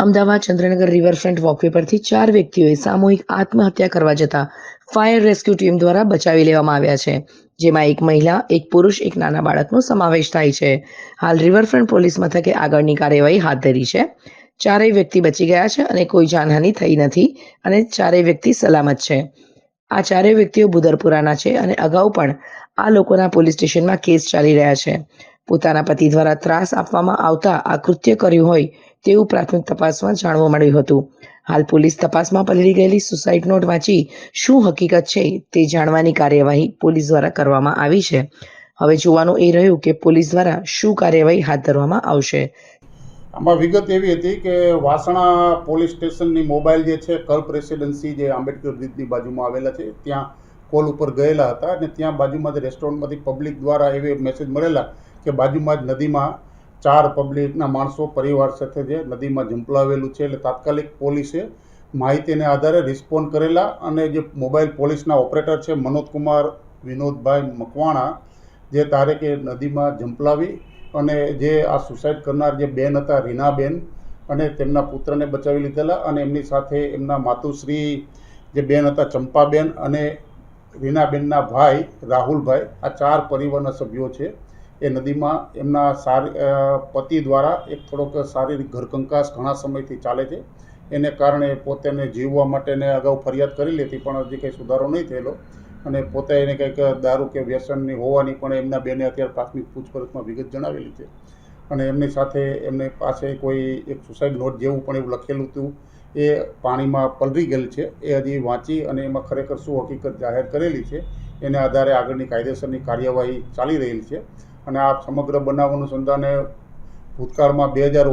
Ahmedabad Chandranagar riverfront walkway પરથી ચાર વ્યક્તિઓએ સામૂહિક આત્મહત્યા કરવા જતા ફાયર રેસ્ક્યુ ટીમ દ્વારા બચાવી લેવામાં આવ્યા છે, જેમાં એક મહિલા, એક પુરુષ, એક નાના બાળકનો સમાવેશ થાય છે. હાલ રિવરફ્રન્ટ પોલીસ મથકે આગળની કાર્યવાહી હાથ ધરી છે. ચારેય વ્યક્તિ બચી ગયા છે અને કોઈ જાનહાનિ થઈ નથી અને ચારેય વ્યક્તિ સલામત છે. આ ચારેય વ્યક્તિઓ બુદરપુરાના છે અને અગાઉ પણ આ લોકોના પોલીસ સ્ટેશનમાં કેસ ચાલી રહ્યા છે. પોતાના પતિ દ્વારા ત્રાસ આપવામાં આવતા આ કૃત્ય કર્યું હોય તેવું પ્રાથમિક તપાસમાં જાણવા મળ્યું હતું. હાલ પોલીસ તપાસમાં પલળી ગયેલી સુસાઇડ નોટ વાંચી શું હકીકત છે તે જાણવાની કાર્યવાહી પોલીસ દ્વારા કરવામાં આવી છે. હવે જોવાનું એ રહ્યું કે પોલીસ દ્વારા શું કાર્યવાહી હાથ ધરવામાં આવશે. આમાં વિગત એવી હતી કે વાસણા પોલીસ સ્ટેશનની મોબાઈલ જે છે, કલ્પ રેસિડેન્સી જે આંબેડકર બ્રિજની બાજુમાં આવેલા છે, ત્યાં કોલ ઉપર ગયેલા હતા અને ત્યાં બાજુમાં જ રેસ્ટોરન્ટમાંથી પબ્લિક દ્વારા એવી મેસેજ મળેલા કે બાજુમાં જ નદીમાં ચાર પબ્લિકના માણસો પરિવાર સાથે જે નદીમાં ઝંપલાવેલું છે, એટલે તાત્કાલિક પોલીસે માહિતીને આધારે રિસ્પોન્ડ કરેલા અને જે મોબાઈલ પોલીસના ઓપરેટર છે, મનોજકુમાર વિનોદભાઈ મકવાણા, જે તારીખે નદીમાં ઝંપલાવી અને જે આ સુસાઇડ કરનાર જે બેન હતા, રીનાબેન, અને તેમના પુત્રને બચાવી લીધેલા અને એમની સાથે એમના માતુશ્રી જે બેન હતા, ચંપાબેન અને રીનાબેનના ભાઈ રાહુલભાઈ, આ ચાર પરિવારના સભ્યો છે. એ નદીમાં એમના સારી પતિ દ્વારા એક થોડોક શારીરિક ઘરકંકાસ ઘણા સમયથી ચાલે છે. એને કારણે પોતેને જીવવા માટેને અગાઉ ફરિયાદ કરી લેતી પણ હજી કંઈ સુધારો નહીં થયેલો. અને પોતે એને કંઈક દારૂ કે વ્યસનની હોવાની પણ એમના બેને અત્યારે પ્રાથમિક પૂછપરછમાં વિગત જણાવેલી છે. અને એમની સાથે એમને પાસે કોઈ એક સુસાઇડ નોટ જેવું પણ એવું લખેલું હતું. એ પાણીમાં પલરી ગયેલ છે. એ હજી વાંચી અને એમાં ખરેખર શું હકીકત જાહેર કરેલી છે એને આધારે આગળની કાયદેસરની કાર્યવાહી ચાલી રહેલી છે. અને આ સમગ્ર બનાવ અનુસંધાને ભૂતકાળમાં બે હજાર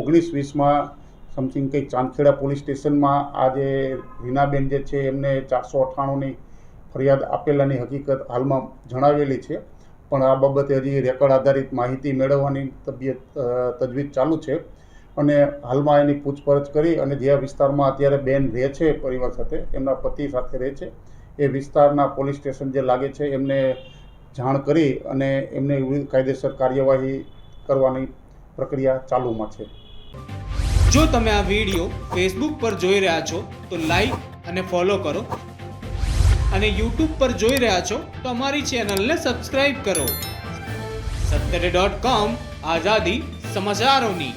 ઓગણીસ વીસમાં સમથિંગ કંઈક ચાંદખેડા પોલીસ સ્ટેશનમાં આ જે રીનાબેન જે છે એમને ચારસો અઠ્ઠાણુંની ફરિયાદ આપેલાની હકીકત હાલમાં જણાવેલી છે. પણ આ બાબતે હજી રેકોર્ડ આધારિત માહિતી મેળવવાની તબિયત તજવીજ ચાલુ છે. અને હાલમાં એની પૂછપરછ કરી અને જે વિસ્તારમાં અત્યારે બેન રહે છે પરિવાર સાથે, એમના પતિ સાથે રહે છે. એ વિસ્તારના પોલીસ સ્ટેશન જે લાગે છે એમને જાણ કરી અને એમને કાયદેસર કાર્યવાહી કરવાની પ્રક્રિયા ચાલુમાં છે. જો તમે આ વીડિયો ફેસબુક પર જોઈ રહ્યા છો, તો લાઈક અને ફોલો કરો. અને યુટ્યુબ પર જોઈ રહ્યા છો, તો અમારી ચેનલને સબસ્ક્રાઇબ કરો. સત્તરે ડોટ કોમ આઝાદી સમાચારોની.